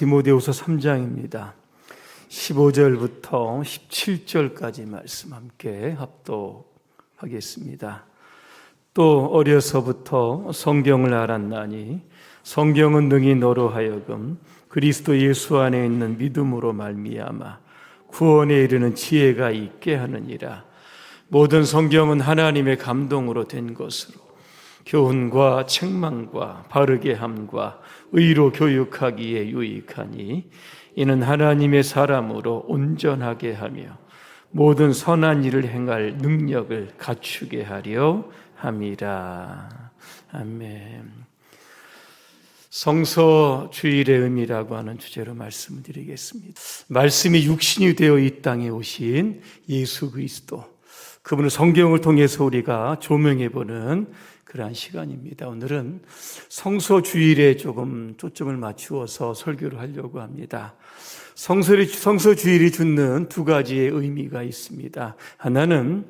디모데후서 3장입니다. 15절부터 17절까지 말씀 함께 합독하겠습니다. 또 어려서부터 성경을 알았나니 성경은 능히 너로 하여금 그리스도 예수 안에 있는 믿음으로 말미암아 구원에 이르는 지혜가 있게 하느니라. 모든 성경은 하나님의 감동으로 된 것으로 교훈과 책망과 바르게 함과 의로 교육하기에 유익하니 이는 하나님의 사람으로 온전하게 하며 모든 선한 일을 행할 능력을 갖추게 하려 함이라. 아멘. 성서 주일의 의미라고 하는 주제로 말씀을 드리겠습니다. 말씀이 육신이 되어 이 땅에 오신 예수 그리스도. 그분을 성경을 통해서 우리가 조명해 보는 그러한 시간입니다. 오늘은 성서 주일에 조금 초점을 맞추어서 설교를 하려고 합니다. 성서, 성서 주일이 주는 두 가지의 의미가 있습니다. 하나는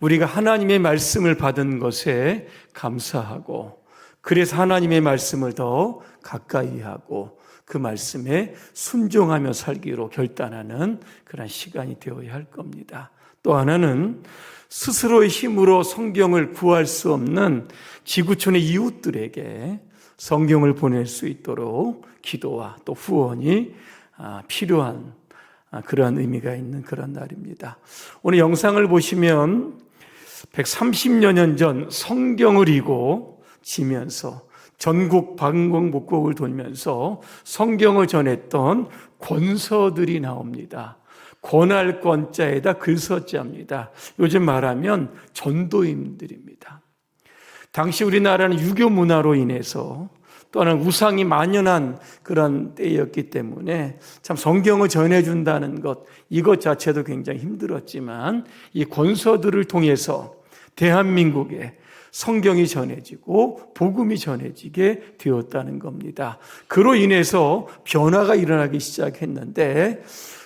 우리가 하나님의 말씀을 받은 것에 감사하고 그래서 하나님의 말씀을 더 가까이 하고 그 말씀에 순종하며 살기로 결단하는 그런 시간이 되어야 할 겁니다. 또 하나는 스스로의 힘으로 성경을 구할 수 없는 지구촌의 이웃들에게 성경을 보낼 수 있도록 기도와 또 후원이 아, 필요한 아, 그러한 의미가 있는 그런 날입니다. 오늘 영상을 보시면 130여 년 전 성경을 이고 지면서 전국 방공복국을 돌면서 성경을 전했던 권서들이 나옵니다. 권할 권자에다 글서자입니다. 요즘 말하면 전도인들입니다. 당시 우리나라는 유교 문화로 인해서 또한 우상이 만연한 그런 때였기 때문에 참 성경을 전해준다는 것, 이것 자체도 굉장히 힘들었지만 이 권서들을 통해서 대한민국에 성경이 전해지고 복음이 전해지게 되었다는 겁니다. 그로 인해서 변화가 일어나기 시작했는데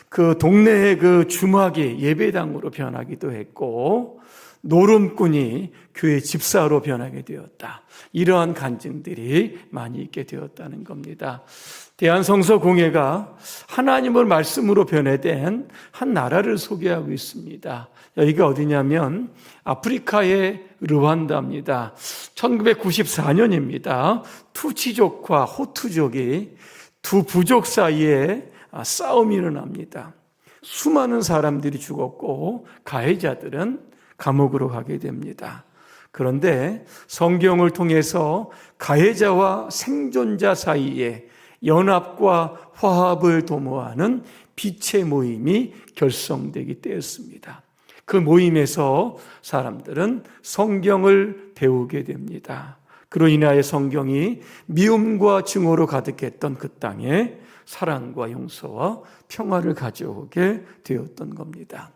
그 동네의 그 주막이 예배당으로 변하기도 했고 노름꾼이 교회 집사로 변하게 되었다. 이러한 간증들이 많이 있게 되었다는 겁니다. 대한성서공회가 하나님을 말씀으로 변해된 한 나라를 소개하고 있습니다. 여기가 어디냐면 아프리카의 르완다입니다. 1994년입니다. 투치족과 호투족이 두 부족 사이에 싸움이 일어납니다. 수많은 사람들이 죽었고 가해자들은 감옥으로 가게 됩니다. 그런데 성경을 통해서 가해자와 생존자 사이에 연합과 화합을 도모하는 빛의 모임이 결성되기 때였습니다. 그 모임에서 사람들은 성경을 배우게 됩니다. 그로 인하여 성경이 미움과 증오로 가득했던 그 땅에 사랑과 용서와 평화를 가져오게 되었던 겁니다.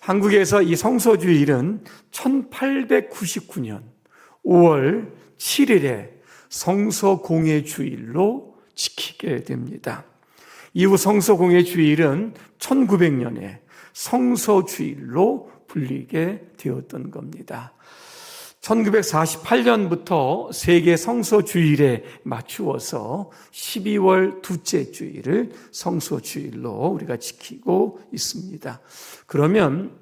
한국에서 이 성서주일은 1899년 5월 7일에 성서공예 주일로 지키게 됩니다. 이후 성서공예 주일은 1900년에 성서주일로 불리게 되었던 겁니다. 1948년부터 세계 성서 주일에 맞추어서 12월 둘째 주일을 성서 주일로 우리가 지키고 있습니다. 그러면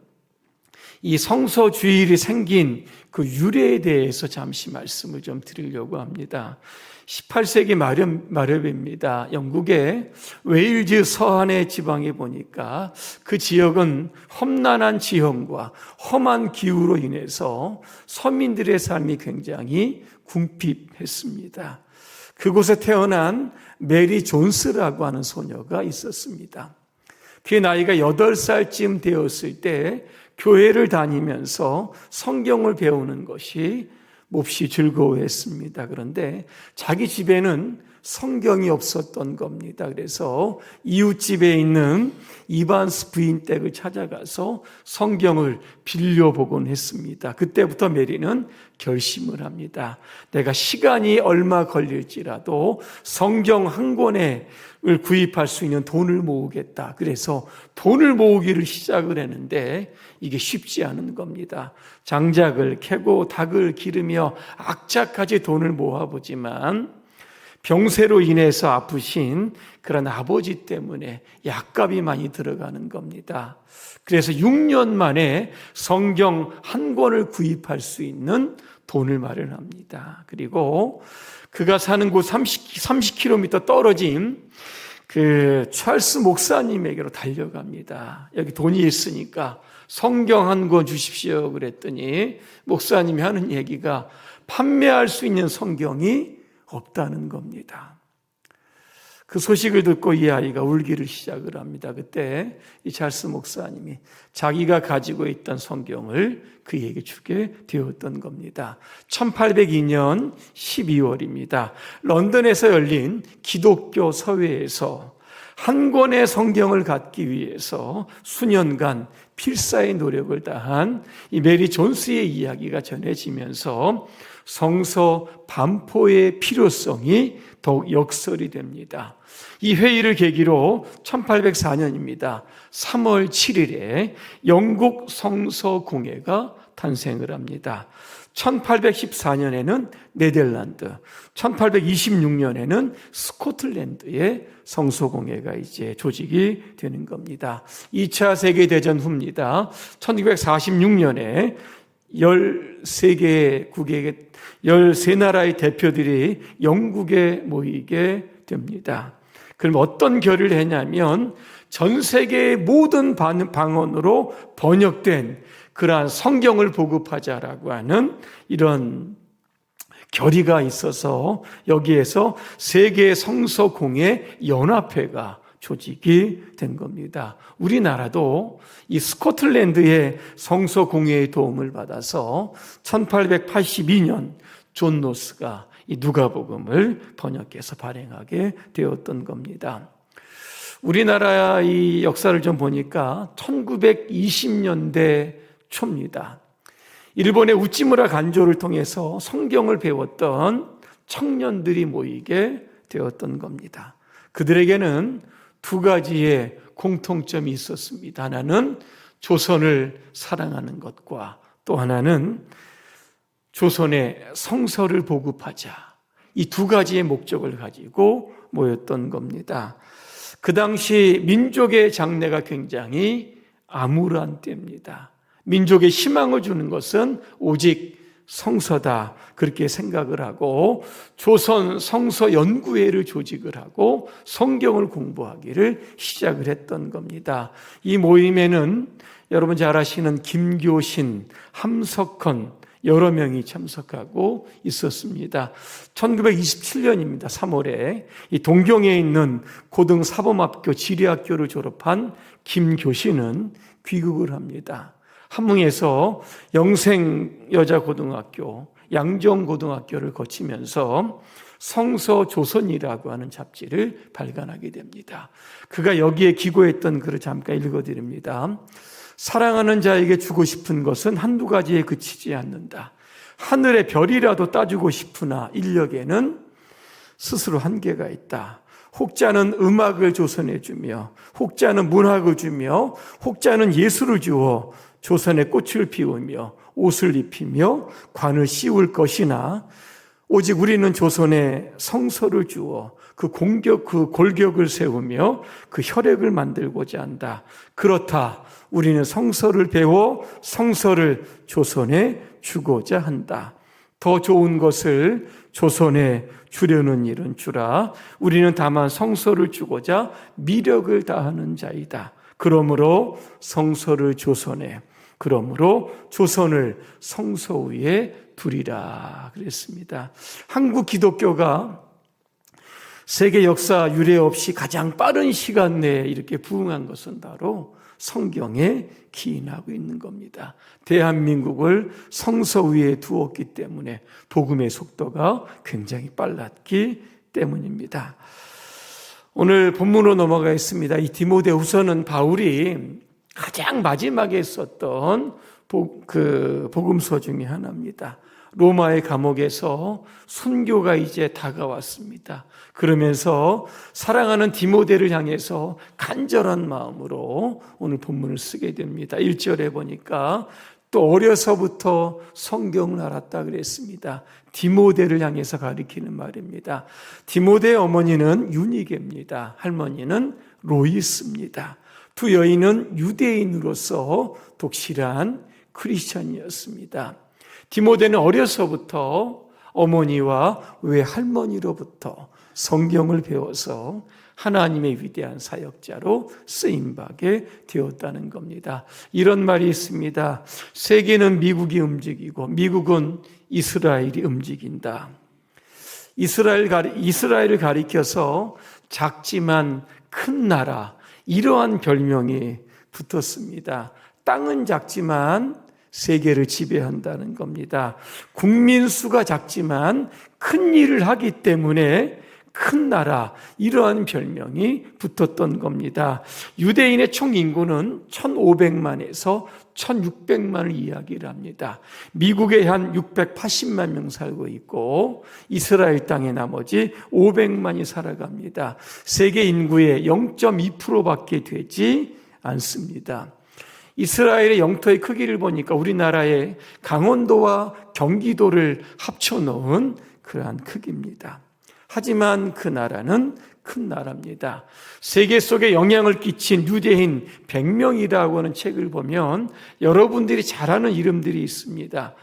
이 성서 주일이 생긴 그 유래에 대해서 잠시 말씀을 좀 드리려고 합니다. 18세기 말엽, 말엽입니다. 영국의 웨일즈 서안의 지방에 보니까 그 지역은 험난한 지형과 험한 기후로 인해서 서민들의 삶이 굉장히 궁핍했습니다. 그곳에 태어난 메리 존스라고 하는 소녀가 있었습니다. 그의 나이가 8살쯤 되었을 때 교회를 다니면서 성경을 배우는 것이 몹시 즐거워했습니다. 그런데 자기 집에는 성경이 없었던 겁니다. 그래서 이웃집에 있는 이반스 부인 댁을 찾아가서 성경을 빌려보곤 했습니다. 그때부터 메리는 결심을 합니다. 내가 시간이 얼마 걸릴지라도 성경 한 권을 구입할 수 있는 돈을 모으겠다. 그래서 돈을 모으기를 시작을 했는데 이게 쉽지 않은 겁니다. 장작을 캐고 닭을 기르며 악착같이 돈을 모아보지만 병세로 인해서 아프신 그런 아버지 때문에 약값이 많이 들어가는 겁니다. 그래서 6년 만에 성경 한 권을 구입할 수 있는 돈을 마련합니다. 그리고 그가 사는 곳 30, 30km 떨어진 그 찰스 목사님에게로 달려갑니다. 여기 돈이 있으니까 성경 한 권 주십시오. 그랬더니 목사님이 하는 얘기가 판매할 수 있는 성경이 없다는 겁니다. 그 소식을 듣고 이 아이가 울기를 시작을 합니다. 그때 이 찰스 목사님이 자기가 가지고 있던 성경을 그에게 주게 되었던 겁니다. 1802년 12월입니다. 런던에서 열린 기독교 서회에서 한 권의 성경을 갖기 위해서 수년간 필사의 노력을 다한 이 메리 존스의 이야기가 전해지면서 성서 반포의 필요성이 더욱 역설이 됩니다. 이 회의를 계기로 1804년입니다. 3월 7일에 영국 성서 공회가 탄생을 합니다. 1814년에는 네덜란드, 1826년에는 스코틀랜드의 성소공회가 이제 조직이 되는 겁니다. 2차 세계대전 후입니다. 1946년에 13개 국의 13나라의 대표들이 영국에 모이게 됩니다. 그럼 어떤 결의를 했냐면 전 세계의 모든 방언으로 번역된 그러한 성경을 보급하자라고 하는 이런 결의가 있어서 여기에서 세계 성서공회 연합회가 조직이 된 겁니다. 우리나라도 이 스코틀랜드의 성서공회의 도움을 받아서 1882년 존 노스가 이 누가복음을 번역해서 발행하게 되었던 겁니다. 우리나라 이 역사를 좀 보니까 1920년대 초입니다. 일본의 우찌무라 간조를 통해서 성경을 배웠던 청년들이 모이게 되었던 겁니다. 그들에게는 두 가지의 공통점이 있었습니다. 하나는 조선을 사랑하는 것과 또 하나는 조선의 성서를 보급하자. 이 두 가지의 목적을 가지고 모였던 겁니다. 그 당시 민족의 장래가 굉장히 암울한 때입니다. 민족의 희망을 주는 것은 오직 성서다. 그렇게 생각을 하고 조선 성서 연구회를 조직을 하고 성경을 공부하기를 시작을 했던 겁니다. 이 모임에는 여러분 잘 아시는 김교신, 함석헌, 여러 명이 참석하고 있었습니다. 1927년입니다. 3월에 이 동경에 있는 고등 사범학교 지리학교를 졸업한 김교신은 귀국을 합니다. 함흥에서 영생 여자 고등학교, 양정 고등학교를 거치면서 성서 조선이라고 하는 잡지를 발간하게 됩니다. 그가 여기에 기고했던 글을 잠깐 읽어드립니다. 사랑하는 자에게 주고 싶은 것은 한두 가지에 그치지 않는다. 하늘의 별이라도 따주고 싶으나 인력에는 스스로 한계가 있다. 혹자는 음악을 조선해 주며, 혹자는 문학을 주며, 혹자는 예술을 주어 조선의 꽃을 피우며 옷을 입히며 관을 씌울 것이나 오직 우리는 조선의 성서를 주어 그 공격, 그 골격을 세우며 그 혈액을 만들고자 한다. 그렇다. 우리는 성서를 배워 성서를 조선에 주고자 한다. 더 좋은 것을 조선에 주려는 일은 주라. 우리는 다만 성서를 주고자 미력을 다하는 자이다. 그러므로 성서를 조선에, 그러므로 조선을 성서 위에 두리라. 그랬습니다. 한국 기독교가 세계 역사 유례 없이 가장 빠른 시간 내에 이렇게 부흥한 것은 바로 성경에 기인하고 있는 겁니다. 대한민국을 성서 위에 두었기 때문에 복음의 속도가 굉장히 빨랐기 때문입니다. 오늘 본문으로 넘어가겠습니다. 이 디모데후서는 바울이 가장 마지막에 썼던 그 복음서 중에 하나입니다. 로마의 감옥에서 순교가 이제 다가왔습니다. 그러면서 사랑하는 디모데를 향해서 간절한 마음으로 오늘 본문을 쓰게 됩니다. 1절에 보니까 또 어려서부터 성경을 알았다 그랬습니다. 디모데를 향해서 가리키는 말입니다. 디모데의 어머니는 유니게입니다. 할머니는 로이스입니다. 두 여인은 유대인으로서 독실한 크리스천이었습니다. 디모데는 어려서부터 어머니와 외할머니로부터 성경을 배워서 하나님의 위대한 사역자로 쓰임받게 되었다는 겁니다. 이런 말이 있습니다. 세계는 미국이 움직이고 미국은 이스라엘이 움직인다. 이스라엘 가리, 이스라엘을 가리켜서 작지만 큰 나라, 이러한 별명이 붙었습니다. 땅은 작지만 세계를 지배한다는 겁니다. 국민 수가 작지만 큰 일을 하기 때문에 큰 나라 이러한 별명이 붙었던 겁니다. 유대인의 총 인구는 1,500만에서 1,600만을 이야기를 합니다. 미국에 한 680만 명 살고 있고 이스라엘 땅에 나머지 500만이 살아갑니다. 세계 인구의 0.2%밖에 되지 않습니다. 이스라엘의 영토의 크기를 보니까 우리나라의 강원도와 경기도를 합쳐 놓은 그러한 크기입니다. 하지만 그 나라는 큰 나라입니다. 세계 속에 영향을 끼친 유대인 100명이라고 하는 책을 보면 여러분들이 잘 아는 이름들이 있습니다.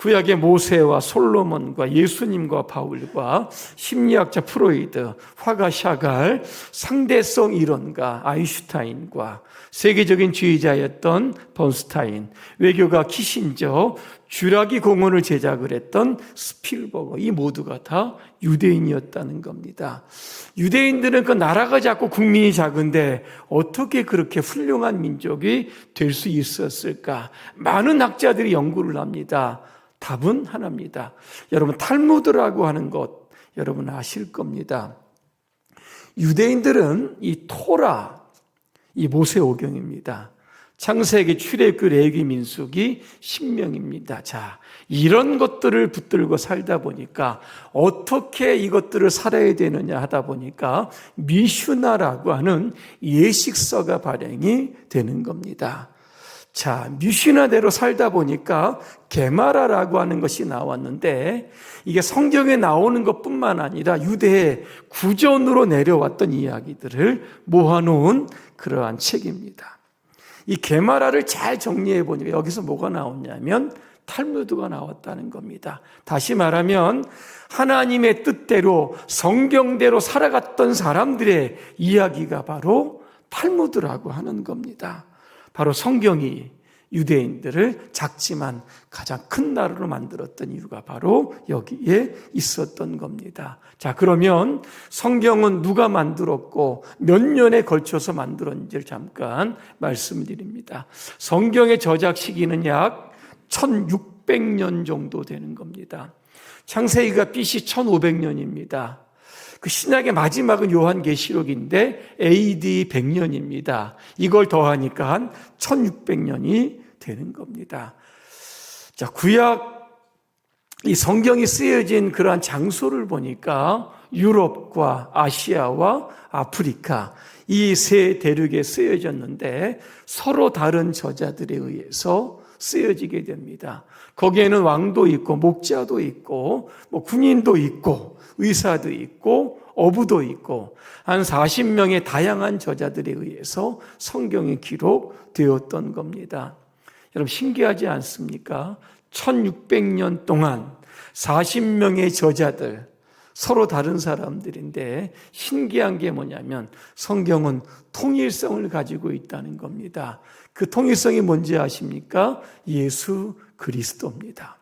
구약의 모세와 솔로몬과 예수님과 바울과 심리학자 프로이드, 화가 샤갈, 상대성 이론가 아인슈타인과 세계적인 지휘자였던 번스타인, 외교가 키신저, 쥐라기 공원을 제작을 했던 스필버거, 이 모두가 다 유대인이었다는 겁니다. 유대인들은 그 나라가 작고 국민이 작은데 어떻게 그렇게 훌륭한 민족이 될 수 있었을까? 많은 학자들이 연구를 합니다. 답은 하나입니다. 여러분, 탈무드라고 하는 것, 여러분 아실 겁니다. 유대인들은 이 토라, 이 모세오경입니다. 창세기, 출애굽, 레위, 민수기, 신명입니다. 자, 이런 것들을 붙들고 살다 보니까 어떻게 이것들을 살아야 되느냐 하다 보니까 미슈나라고 하는 예식서가 발행이 되는 겁니다. 자, 미슈나대로 살다 보니까 게마라라고 하는 것이 나왔는데 이게 성경에 나오는 것뿐만 아니라 유대의 구전으로 내려왔던 이야기들을 모아놓은 그러한 책입니다. 이 게마라를 잘 정리해 보니까 여기서 뭐가 나왔냐면 탈무드가 나왔다는 겁니다. 다시 말하면 하나님의 뜻대로 성경대로 살아갔던 사람들의 이야기가 바로 탈무드라고 하는 겁니다. 바로 성경이 유대인들을 작지만 가장 큰 나라로 만들었던 이유가 바로 여기에 있었던 겁니다. 자, 그러면 성경은 누가 만들었고 몇 년에 걸쳐서 만들었는지를 잠깐 말씀드립니다. 성경의 저작 시기는 약 1600년 정도 되는 겁니다. 창세기가 BC 1500년입니다. 그 신약의 마지막은 요한계시록인데 AD 100년입니다. 이걸 더하니까 한 1600년이 되는 겁니다. 자, 구약 이 성경이 쓰여진 그러한 장소를 보니까 유럽과 아시아와 아프리카 이 세 대륙에 쓰여졌는데 서로 다른 저자들에 의해서 쓰여지게 됩니다. 거기에는 왕도 있고 목자도 있고 뭐 군인도 있고 의사도 있고 어부도 있고 한 40명의 다양한 저자들에 의해서 성경이 기록되었던 겁니다. 여러분 신기하지 않습니까? 1600년 동안 40명의 저자들 서로 다른 사람들인데 신기한 게 뭐냐면 성경은 통일성을 가지고 있다는 겁니다. 그 통일성이 뭔지 아십니까? 예수 그리스도입니다.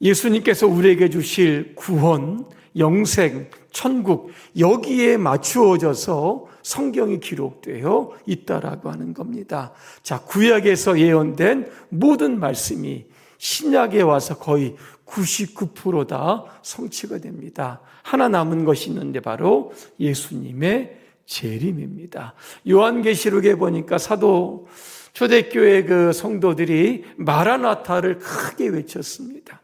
예수님께서 우리에게 주실 구원, 영생, 천국, 여기에 맞추어져서 성경이 기록되어 있다라고 하는 겁니다. 자, 구약에서 예언된 모든 말씀이 신약에 와서 거의 99%다 성취가 됩니다. 하나 남은 것이 있는데 바로 예수님의 재림입니다. 요한계시록에 보니까 사도 초대교회 그 성도들이 마라나타를 크게 외쳤습니다.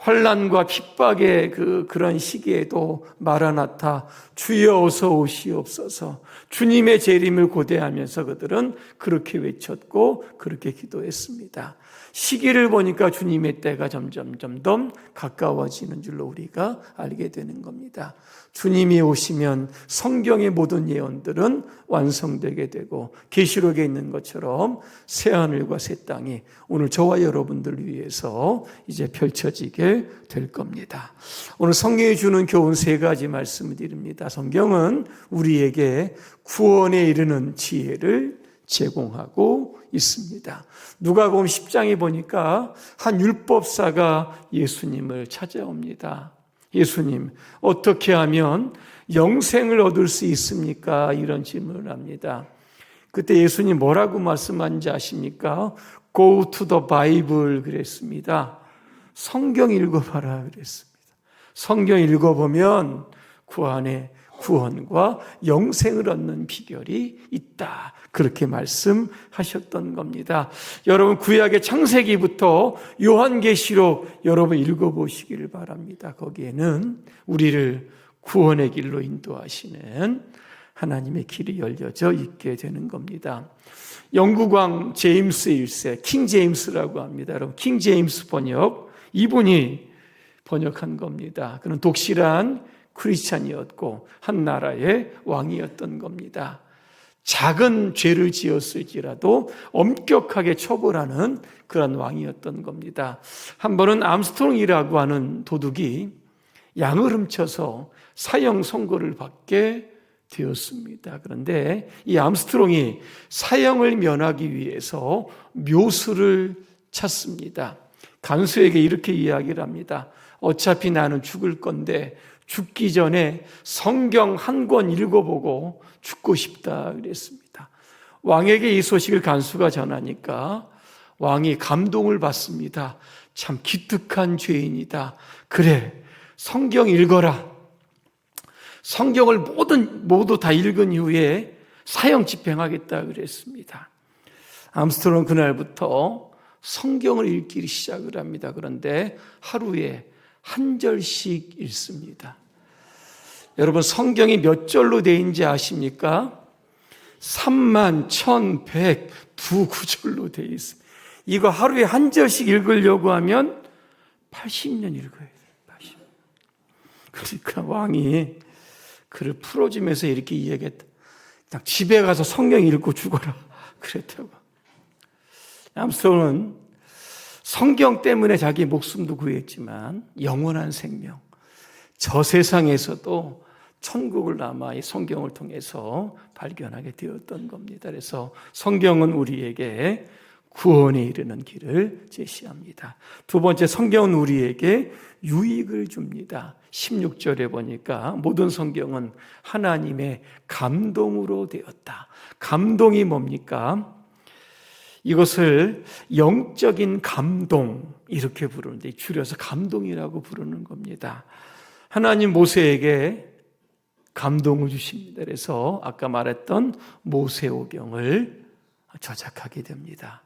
환란과 핍박의 그 그런 시기에도 마라나타 주여 어서 오시옵소서 주님의 재림을 고대하면서 그들은 그렇게 외쳤고 그렇게 기도했습니다. 시기를 보니까 주님의 때가 점점 점점 가까워지는 줄로 우리가 알게 되는 겁니다. 주님이 오시면 성경의 모든 예언들은 완성되게 되고 계시록에 있는 것처럼 새 하늘과 새 땅이 오늘 저와 여러분들 위해서 이제 펼쳐지게 될 겁니다. 오늘 성경이 주는 교훈 세 가지 말씀을 드립니다. 성경은 우리에게 구원에 이르는 지혜를 제공하고 있습니다. 누가복음 10장에 보니까 한 율법사가 예수님을 찾아옵니다. 예수님, 어떻게 하면 영생을 얻을 수 있습니까? 이런 질문을 합니다. 그때 예수님 뭐라고 말씀하는지 아십니까? Go to the Bible 그랬습니다. 성경 읽어봐라 그랬습니다. 성경 읽어보면 그 안에 구원과 영생을 얻는 비결이 있다. 그렇게 말씀하셨던 겁니다. 여러분 구약의 창세기부터 요한계시록 여러분 읽어보시기를 바랍니다. 거기에는 우리를 구원의 길로 인도하시는 하나님의 길이 열려져 있게 되는 겁니다. 영국왕 제임스 1세, 킹 제임스라고 합니다. 여러분, 킹 제임스 번역, 이분이 번역한 겁니다. 그는 독실한 크리스찬이었고, 한 나라의 왕이었던 겁니다. 작은 죄를 지었을지라도 엄격하게 처벌하는 그런 왕이었던 겁니다. 한 번은 암스트롱이라고 하는 도둑이 양을 훔쳐서 사형 선고를 받게 되었습니다. 그런데 이 암스트롱이 사형을 면하기 위해서 묘수를 찾습니다. 간수에게 이렇게 이야기를 합니다. 어차피 나는 죽을 건데 죽기 전에 성경 한 권 읽어보고 죽고 싶다 그랬습니다. 왕에게 이 소식을 간수가 전하니까 왕이 감동을 받습니다. 참 기특한 죄인이다. 그래, 성경 읽어라. 성경을 모든, 모두 다 읽은 이후에 사형 집행하겠다 그랬습니다. 암스트롱 그날부터 성경을 읽기 시작을 합니다. 그런데 하루에 한 절씩 읽습니다. 여러분 성경이 몇 절로 되어 있는지 아십니까? 3만 1100두 구절로 되어 있습니다. 이거 하루에 한 절씩 읽으려고 하면 80년 읽어야 돼요. 80년. 그러니까 왕이 그를 풀어주면서 이렇게 이야기했다. 딱 집에 가서 성경 읽고 죽어라. 그랬다고. 암스톤은 성경 때문에 자기 목숨도 구했지만 영원한 생명, 저 세상에서도 천국을 아마 이 성경을 통해서 발견하게 되었던 겁니다. 그래서 성경은 우리에게 구원에 이르는 길을 제시합니다. 두 번째, 성경은 우리에게 유익을 줍니다. 16절에 보니까 모든 성경은 하나님의 감동으로 되었다. 감동이 뭡니까? 이것을 영적인 감동, 이렇게 부르는데, 줄여서 감동이라고 부르는 겁니다. 하나님 모세에게 감동을 주십니다. 그래서 아까 말했던 모세오경을 저작하게 됩니다.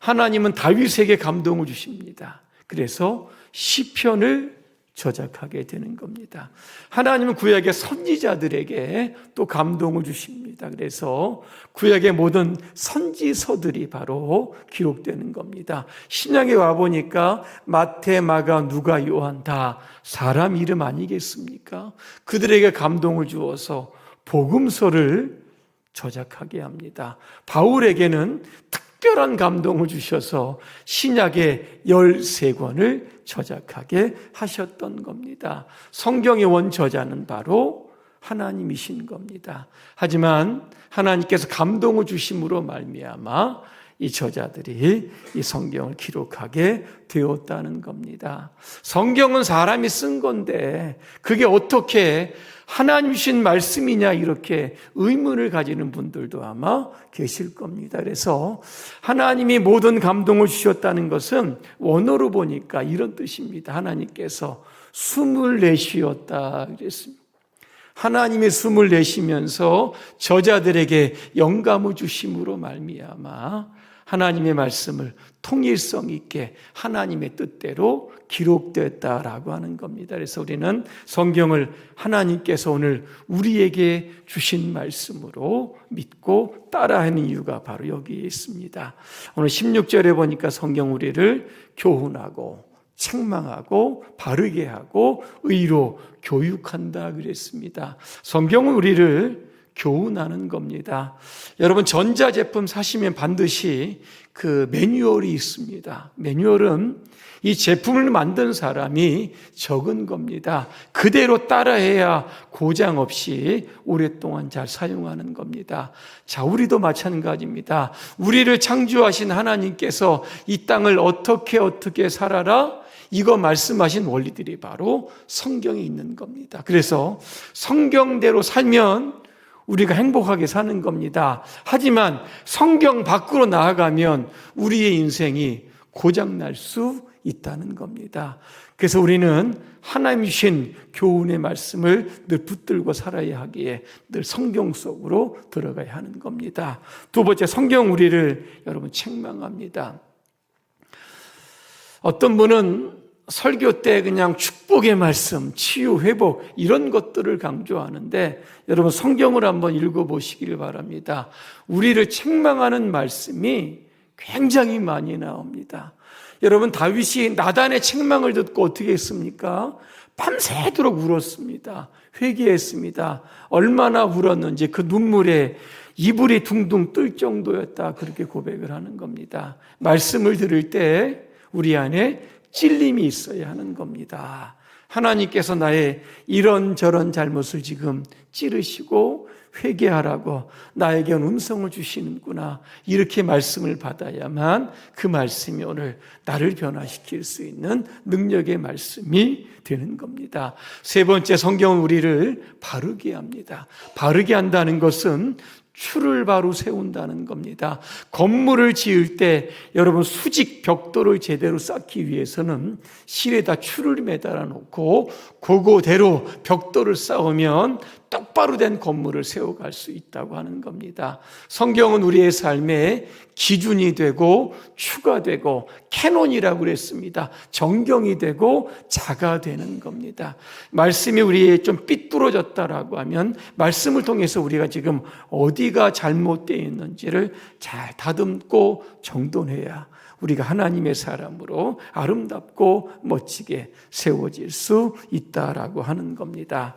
하나님은 다윗에게 감동을 주십니다. 그래서 시편을 저작하게 되는 겁니다. 하나님은 구약의 선지자들에게 또 감동을 주십니다. 그래서 구약의 모든 선지서들이 바로 기록되는 겁니다. 신약에 와 보니까 마태, 마가, 누가, 요한 다 사람 이름 아니겠습니까? 그들에게 감동을 주어서 복음서를 저작하게 합니다. 바울에게는 특별한 감동을 주셔서 신약의 13권을 저작하게 하셨던 겁니다. 성경의 원 저자는 바로 하나님이신 겁니다. 하지만 하나님께서 감동을 주심으로 말미암아 이 저자들이 이 성경을 기록하게 되었다는 겁니다. 성경은 사람이 쓴 건데 그게 어떻게 하나님신 말씀이냐 이렇게 의문을 가지는 분들도 아마 계실 겁니다. 그래서 하나님이 모든 감동을 주셨다는 것은 원어로 보니까 이런 뜻입니다. 하나님께서 숨을 내쉬었다 그랬습니다. 하나님의 숨을 내쉬면서 저자들에게 영감을 주심으로 말미암아 하나님의 말씀을 통일성 있게 하나님의 뜻대로 기록되었다라고 하는 겁니다. 그래서 우리는 성경을 하나님께서 오늘 우리에게 주신 말씀으로 믿고 따라하는 이유가 바로 여기에 있습니다. 오늘 16절에 보니까 성경 우리를 교훈하고 책망하고 바르게 하고 의로 교육한다 그랬습니다. 성경은 우리를 교훈하는 겁니다. 여러분 전자제품 사시면 반드시 그 매뉴얼이 있습니다. 매뉴얼은 이 제품을 만든 사람이 적은 겁니다. 그대로 따라해야 고장 없이 오랫동안 잘 사용하는 겁니다. 자, 우리도 마찬가지입니다. 우리를 창조하신 하나님께서 이 땅을 어떻게 어떻게 살아라? 이거 말씀하신 원리들이 바로 성경에 있는 겁니다. 그래서 성경대로 살면 우리가 행복하게 사는 겁니다. 하지만 성경 밖으로 나아가면 우리의 인생이 고장날 수 있다는 겁니다. 그래서 우리는 하나님 주신 교훈의 말씀을 늘 붙들고 살아야 하기에 늘 성경 속으로 들어가야 하는 겁니다. 두 번째, 성경 우리를 여러분 책망합니다. 어떤 분은 설교 때 그냥 축복의 말씀, 치유, 회복, 이런 것들을 강조하는데 여러분 성경을 한번 읽어보시기를 바랍니다. 우리를 책망하는 말씀이 굉장히 많이 나옵니다. 여러분 다윗이 나단의 책망을 듣고 어떻게 했습니까? 밤새도록 울었습니다. 회개했습니다. 얼마나 울었는지 그 눈물에 이불이 둥둥 뜰 정도였다. 그렇게 고백을 하는 겁니다. 말씀을 들을 때 우리 안에 찔림이 있어야 하는 겁니다. 하나님께서 나의 이런저런 잘못을 지금 찌르시고 회개하라고 나에게 음성을 주시는구나. 이렇게 말씀을 받아야만 그 말씀이 오늘 나를 변화시킬 수 있는 능력의 말씀이 되는 겁니다. 세 번째 성경은 우리를 바르게 합니다. 바르게 한다는 것은 추를 바로 세운다는 겁니다. 건물을 지을 때 여러분 수직 벽돌을 제대로 쌓기 위해서는 실에다 추를 매달아 놓고 그거대로 벽돌을 쌓으면 똑바로 된 건물을 세워갈 수 있다고 하는 겁니다. 성경은 우리의 삶에 기준이 되고 추가 되고 캐논이라고 그랬습니다. 정경이 되고 자가 되는 겁니다. 말씀이 우리에 좀 삐뚤어졌다라고 하면 말씀을 통해서 우리가 지금 어디가 잘못되어 있는지를 잘 다듬고 정돈해야 우리가 하나님의 사람으로 아름답고 멋지게 세워질 수 있다라고 하는 겁니다.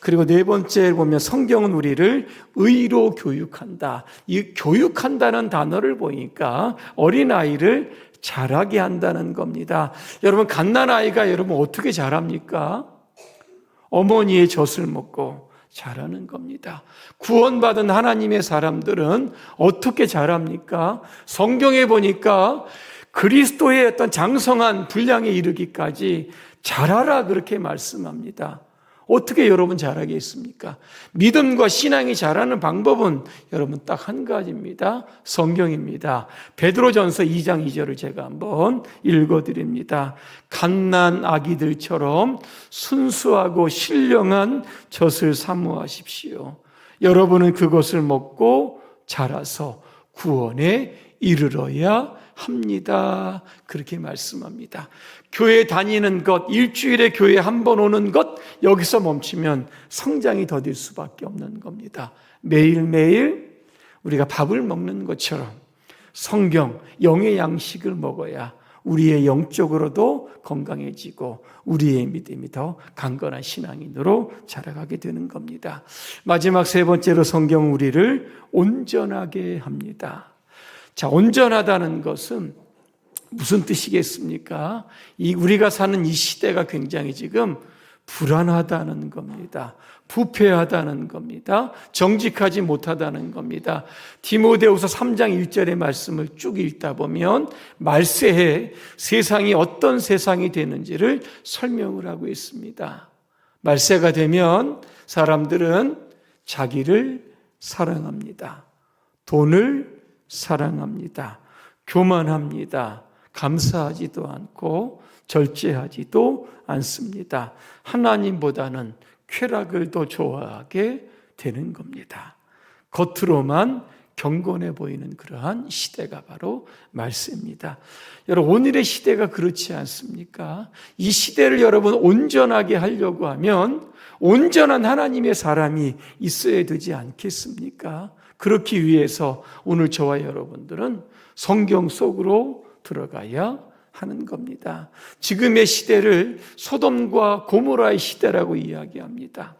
그리고 네 번째 보면 성경은 우리를 의로 교육한다. 이 교육한다는 단어를 보니까 어린아이를 자라게 한다는 겁니다. 여러분, 갓난아이가 여러분 어떻게 자랍니까? 어머니의 젖을 먹고 자라는 겁니다. 구원받은 하나님의 사람들은 어떻게 자랍니까? 성경에 보니까 그리스도의 어떤 장성한 분량에 이르기까지 자라라 그렇게 말씀합니다. 어떻게 여러분 자라겠습니까? 믿음과 신앙이 자라는 방법은 여러분 딱 한 가지입니다. 성경입니다. 베드로전서 2장 2절을 제가 한번 읽어 드립니다. 갓난 아기들처럼 순수하고 신령한 젖을 사모하십시오. 여러분은 그것을 먹고 자라서 구원에 이르러야 합니다. 그렇게 말씀합니다. 교회 다니는 것, 일주일에 교회 한 번 오는 것, 여기서 멈추면 성장이 더딜 수밖에 없는 겁니다. 매일매일 우리가 밥을 먹는 것처럼 성경, 영의 양식을 먹어야 우리의 영적으로도 건강해지고 우리의 믿음이 더 강건한 신앙인으로 자라가게 되는 겁니다. 마지막 세 번째로 성경 우리를 온전하게 합니다. 자, 온전하다는 것은 무슨 뜻이겠습니까? 이 우리가 사는 이 시대가 굉장히 지금 불안하다는 겁니다. 부패하다는 겁니다. 정직하지 못하다는 겁니다. 디모데후서 3장 1절의 말씀을 쭉 읽다 보면 말세에 세상이 어떤 세상이 되는지를 설명을 하고 있습니다. 말세가 되면 사람들은 자기를 사랑합니다. 돈을 사랑합니다. 교만합니다. 감사하지도 않고 절제하지도 않습니다. 하나님보다는 쾌락을 더 좋아하게 되는 겁니다. 겉으로만 경건해 보이는 그러한 시대가 바로 말씀입니다. 여러분, 오늘의 시대가 그렇지 않습니까? 이 시대를 여러분 온전하게 하려고 하면 온전한 하나님의 사람이 있어야 되지 않겠습니까? 그렇기 위해서 오늘 저와 여러분들은 성경 속으로 들어가야 하는 겁니다. 지금의 시대를 소돔과 고모라의 시대라고 이야기합니다.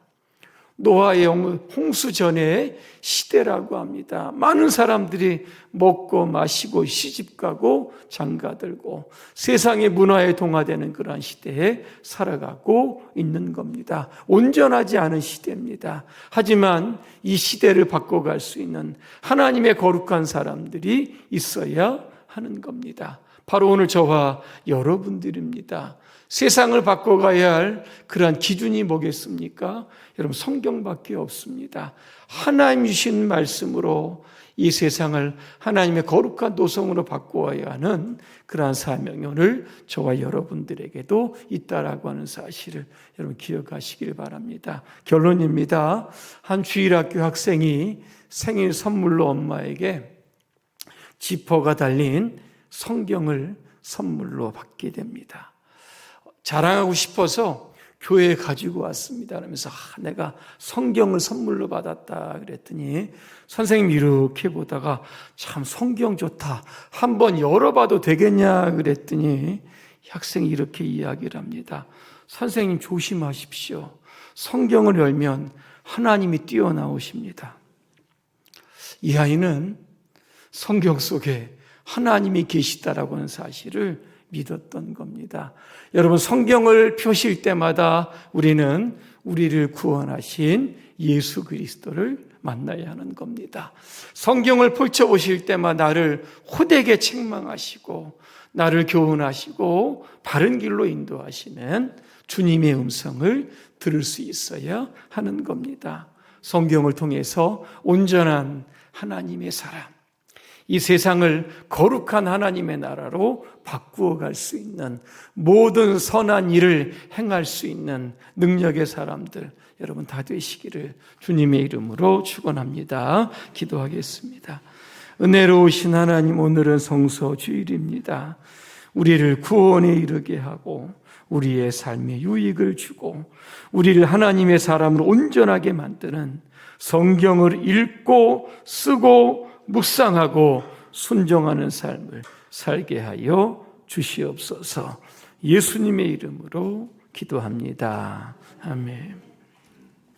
노아의 홍수 전의 시대라고 합니다. 많은 사람들이 먹고 마시고 시집가고 장가들고 세상의 문화에 동화되는 그러한 시대에 살아가고 있는 겁니다. 온전하지 않은 시대입니다. 하지만 이 시대를 바꿔갈 수 있는 하나님의 거룩한 사람들이 있어야 하는 겁니다. 바로 오늘 저와 여러분들입니다. 세상을 바꿔가야 할 그러한 기준이 뭐겠습니까? 여러분, 성경밖에 없습니다. 하나님 주신 말씀으로 이 세상을 하나님의 거룩한 노성으로 바꾸어야 하는 그러한 사명이 오늘 저와 여러분들에게도 있다라고 하는 사실을 여러분 기억하시길 바랍니다. 결론입니다. 한 주일학교 학생이 생일 선물로 엄마에게 지퍼가 달린 성경을 선물로 받게 됩니다. 자랑하고 싶어서 교회에 가지고 왔습니다. 그러면서 아, 내가 성경을 선물로 받았다 그랬더니 선생님 이렇게 보다가 참 성경 좋다. 한번 열어봐도 되겠냐 그랬더니 학생이 이렇게 이야기를 합니다. 선생님 조심하십시오. 성경을 열면 하나님이 뛰어나오십니다. 이 아이는 성경 속에 하나님이 계시다라고 하는 사실을 믿었던 겁니다. 여러분, 성경을 펴실 때마다 우리는 우리를 구원하신 예수 그리스도를 만나야 하는 겁니다. 성경을 펼쳐보실 때마다 나를 호되게 책망하시고, 나를 교훈하시고, 바른 길로 인도하시는 주님의 음성을 들을 수 있어야 하는 겁니다. 성경을 통해서 온전한 하나님의 사람, 이 세상을 거룩한 하나님의 나라로 바꾸어 갈 수 있는 모든 선한 일을 행할 수 있는 능력의 사람들 여러분 다 되시기를 주님의 이름으로 축원합니다. 기도하겠습니다. 은혜로우신 하나님 오늘은 성서 주일입니다. 우리를 구원에 이르게 하고 우리의 삶에 유익을 주고 우리를 하나님의 사람으로 온전하게 만드는 성경을 읽고 쓰고 묵상하고 순종하는 삶을 살게 하여 주시옵소서 예수님의 이름으로 기도합니다. 아멘.